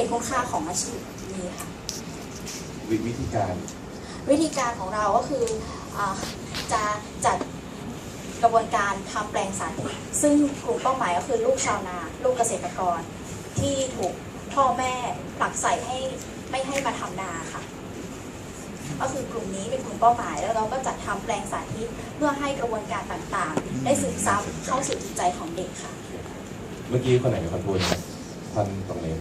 ห็นคุณค่าของอาชีพนี้ค่ะวิวิธีการ วิธีการของเราก็คืออาจะจัดกระบวนการทำแปลงสาธิตซึ่งกลุ่มเป้าหมายก็คือลูกชาวนา ลูกเกษตรกร ที่ถูกพ่อแม่ผลักใส่ให้ไม่ให้มาทำนาค่ะ ก็คือกลุ่มนี้เป็นกลุ่มเป้าหมาย แล้วเราก็จัดทำแปลงสาธิตเพื่อให้กระบวนการต่างๆ ได้ซึมซับเข้าสู่จิตใจของเด็กค่ะ เมื่อกี้คนไหนเป็นคนพูดนะท่านตรงนี้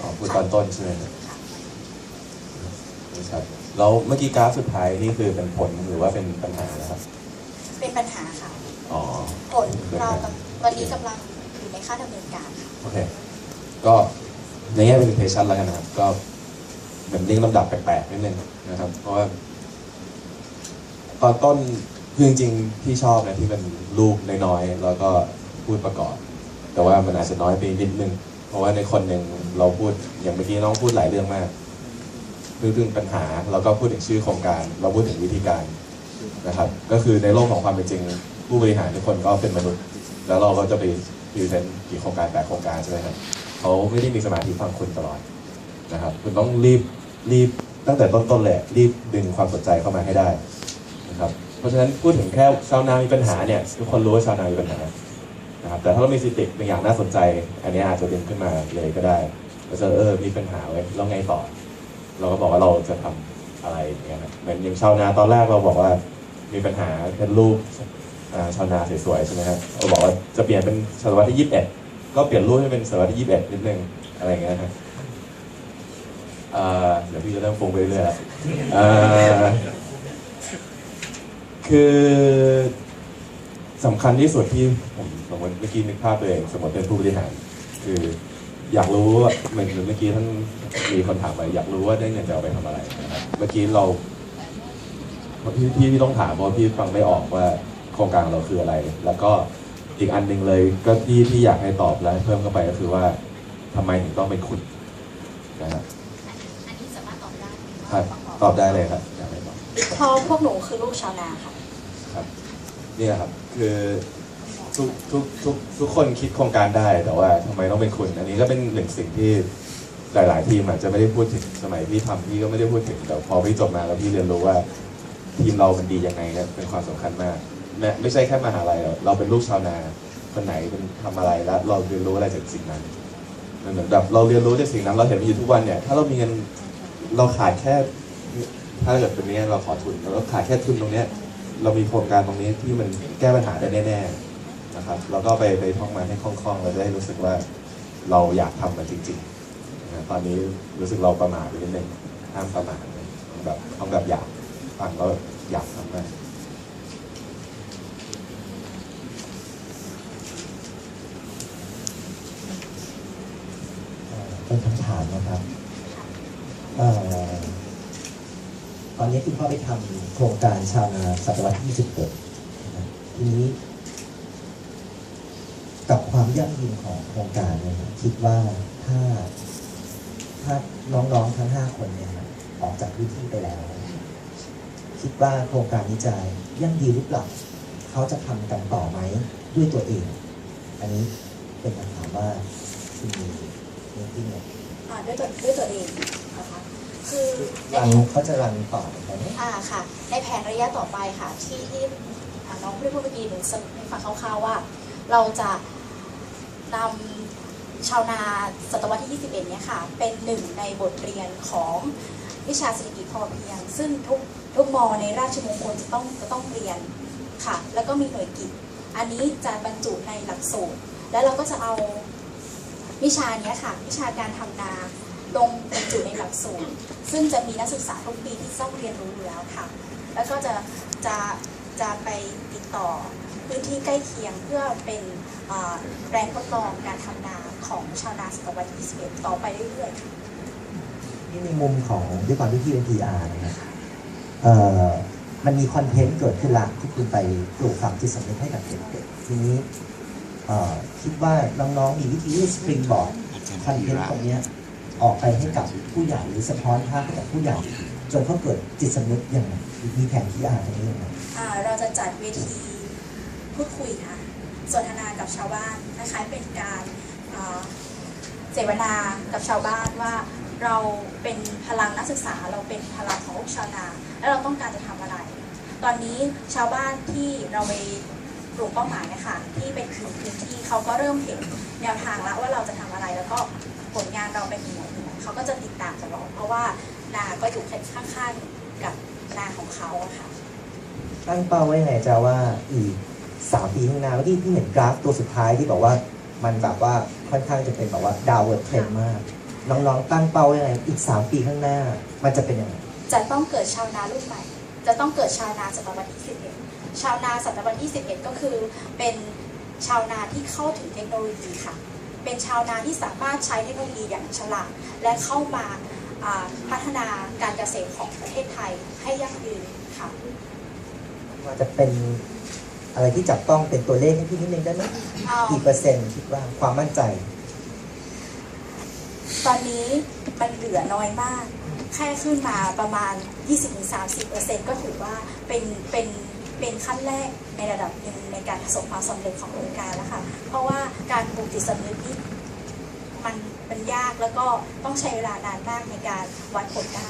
อ๋อพูดตอนต้นใช่ไหมครับค่ะไม่ชัดแล้วเมื่อกี้กราฟสุดท้ายนี่คือเป็นผลหรือว่าเป็นปัญหานะครับ เป็นปัญหาค่ะ อ๋อ ผลเรากำวันนี้กำลังอยู่ในขั้นดำเนินการค่ะโอเค ก็ในแง่ presentation แล้วกันนะครับ ก็เหมือนเรียงลำดับแปลกๆนิดนึงนะครับ เพราะว่าตอนต้นคือจริงๆที่ชอบนะที่เป็นรูปน้อยๆ แล้วก็พูดประกอบ แต่ว่ามันอาจจะน้อยไปนิดนึง เพราะว่าในคนหนึ่งเราพูดอย่างเมื่อกี้น้องพูดหลายเรื่องมากพูดถึงปัญหาแล้วก็พูดถึงชื่อโครงการ เราพูดถึงวิธีการนะครับ ก็คือในโลกของความเป็นจริง ผู้บริหารทุกคนก็เป็นมนุษย์ แล้วเราก็จะไปพรีเซนต์กี่โครงการแปดโครงการใช่ไหมครับเขาไม่ได้มีสมาธิฟังคุณตลอดนะครับ คุณต้องรีบรีบตั้งแต่ต้นๆเลยรีบดึงความสนใจเข้ามาให้ได้นะครับเพราะฉะนั้นพูดถึงแค่ชาวนามีปัญหาเนี่ยทุกคนรู้ว่าชาวนามีปัญหา นะครับแต่ถ้าเรามีสติบางอย่างน่าสนใจ อันนี้อาจจะดึงขึ้นมาเลยก็ได้เราจะเออมีปัญหาไว้แล้วไงต่อ เราก็บอกว่าเราจะทำอะไรอย่างเงี้ยเหมือนอย่างชาวนาตอนแรกเราบอกว่ามีปัญหาเป็นรูปชาวนาสวยๆใช่ไหมครับเราบอกว่าจะเปลี่ยนเป็นศตวรรษที่ยี่สิบเอ็ดก็เปลี่ยนรูปให้เป็นศตวรรษที่ยี่สิบเอ็ดนิดนึงอะไรเงี้ยครับเดี๋ยวพี่จะเริ่มฟงไปเรื่อยๆแล้วคือสำคัญที่สุดที่ผม เมื่อกี้นึกภาพตัวเองสมมติเป็นผู้บริหาร คืออยากรู้ว่าเหมือนเมื่อกี้ท่านมีคนถามไปอยากรู้ว่าได้เงินจะเอาไปทำอะไรนะครับเมื่อกี้เราพี่พี่พี่ต้องถามเพราะว่าพี่ฟังไม่ออกว่าโครงการของเราคืออะไร แล้วก็อีกอันหนึ่งเลยก็ที่ที่อยากให้ตอบและให้เพิ่มเข้าไปก็คือว่าทำไมถึงต้องเป็นคุณนะครับอันนี้สามารถตอบได้ไหมครับตอบได้เลยครับอยากให้ตอบเพราะพวกหนูคือลูกชาวนาค่ะครับเนี่ยครับคือ ทุกทุกทุกทุกคนคิดโครงการได้แต่ว่าทำไมต้องเป็นคุณ อันนี้ก็เป็นหนึ่งสิ่งที่หลาย ๆ ทีมอาจจะไม่ได้พูดถึงสมัยพี่ทำพี่ก็ไม่ได้พูดถึงแต่พอพี่จบมาแล้วพี่เรียนรู้ว่า ทีมเรามันดียังไงเนี่ยเป็นความสำคัญมากและไม่ใช่แค่มหาลัยหรอกเราเป็นลูกชาวนาคนไหนเป็นทำอะไรแล้ว เราเรียนรู้อะไรจากสิ่งนั้นมันเหมือนแบบเราเรียนรู้จากสิ่งนั้นเราเห็นมันอยู่ทุกวันเนี่ย ถ้าเรามีเงินเราขาดแค่ ถ้าเกิดเป็นเนี้ยเราขอทุนเราขาดแค่ทุนตรงเนี้ยเรามีโครงการตรงนี้ที่มันแก้ปัญหาได้แน่ๆ นะครับแล้วก็ไปไปท่องมาให้คล่องๆเราจะได้รู้สึกว่าเราอยากทำมันจริงๆนะตอนนี้รู้สึกเราประมาทไปนิดนึงห้ามประมาทแบบต้องแบบอยากฟังแล้วอยากทำมากเป็นคำถามนะครับอตอนนี้คุณพ่อไปทำโครงการชาวนาศตวรรษที่ 21 ทีนี้ กับความยั่งยืนของโครงการเนี่ยครับคิดว่าถ้าถ้าน้องๆทั้ง5คนเนี่ยครับออกจากพื้นที่ไปแล้ว คิดว่าโครงการนี้จะยั่งยืนหรือเปล่าเขาจะทำกันต่อไหมด้วยตัวเอง อันนี้เป็นคำถามว่าคุณมีเรื่องที่เนี่ยอ่าด้วยตัวด้วยตัวเองนะคะคือในรันแผนเขาจะรันต่อไหมอ่าค่ะ ในแผนระยะต่อไปค่ะที่ที่อ่าน้องพูดเมื่อกี้หนูสรุปให้ฟังคร่าวๆว่า เราจะ นำชาวนาศตวรรษที่ 21 เนี่ยค่ะ เป็นหนึ่งในบทเรียนของวิชาเศรษฐกิจพอเพียง ซึ่งทุกทุกมอในราชมงคลจะต้องจะต้องเรียนค่ะ แล้วก็มีหน่วยกิจ อันนี้จะบรรจุในหลักสูตร แล้วเราก็จะเอาวิชานี้ค่ะ วิชาการทำนาลงบรรจุในหลักสูตร ซึ่งจะมีนักศึกษาทุกปีที่ต้องเรียนรู้อยู่แล้วค่ะ แล้วก็จะจะจะไปติดต่อ พื้นที่ใกล้เคียงเพื่อเป็นอ่าแปลงทดลองการทำนาของชาวนาศตวรรษที่21 ต่อไปเรื่อยๆค่ะนี่ในมุมของด้วยความที่พี่เป็น PR นะครับเอ่อมันมีคอนเทนต์เกิดขึ้นละที่คุณไปปลูกฝังจิตสำนึกให้กับเด็กๆทีนี้เอ่อคิดว่าน้องๆมีวิธีที่สปริงบอร์ดคอนเทนต์ตรงเนี้ยออกไปให้กับผู้ใหญ่หรือสะท้อนภาพให้กับผู้ใหญ่จนเขาเกิดจิตสำนึกอย่างไรมีแผน PR ตรงนี้ยังไงอ่าเราจะจัดเวที พูดคุยค่ะสนทนากับชาวบ้านคล้ายๆเป็นการเสวนากับชาวบ้านว่าเราเป็นพลังนักศึกษา เราเป็นพลังของชาวนา แล้วเราต้องการจะทำอะไร ตอนนี้ชาวบ้านที่เราไปกลุ่มเป้าหมายนะคะที่เป็นกลุ่มพื้นที่เขาก็เริ่มเห็นแนวทางแล้วว่าเราจะทำอะไร แล้วก็ผลงานเราไปถึงไหนถึงไหนเขาก็จะติดตามตลอดเพราะว่านาก็อยู่ข้างๆกับนาของเขาะค่ะตั้งเป้าไว้ไงจะว่าอีก สามปีข้างหน้าเมื่อกี้พี่เห็นกราฟตัวสุดท้ายที่บอกว่ามันแบบว่าค่อนข้างจะเป็นแบบว่าดาวเวิร์ดเทรนมาก น้องๆตั้งเป้าไว้ยังไงอีกสามปีข้างหน้า มันจะเป็นยังไงจะต้องเกิดชาวนารุ่นใหม่ จะต้องเกิดชาวนาศตวรรษที่11ชาวนาศตวรรษที่11 ก็คือเป็นชาวนาที่เข้าถึงเทคโนโลยีค่ะ เป็นชาวนาที่สามารถใช้เทคโนโลยีอย่างฉลาดและเข้ามาอ่าพัฒนาการเกษตรของประเทศไทยให้ยั่งยืนค่ะว่าจะเป็น อะไรที่จับต้องเป็นตัวเลขให้พี่นิดนึงได้ไหมเอากี่เปอร์เซ็นต์คิดว่าความมั่นใจ ตอนนี้มันเหลือน้อยมาก แค่ขึ้นมาประมาณ 20-30%ก็ถือว่าเป็นเป็นเป็นขั้นแรกในระดับหนึ่งในการประสบความสำเร็จขององค์การแล้วค่ะ เพราะว่าการปลูกจิตสำนึกนี่มันมันยากแล้วก็ต้องใช้เวลานานมากในการวัดผลได้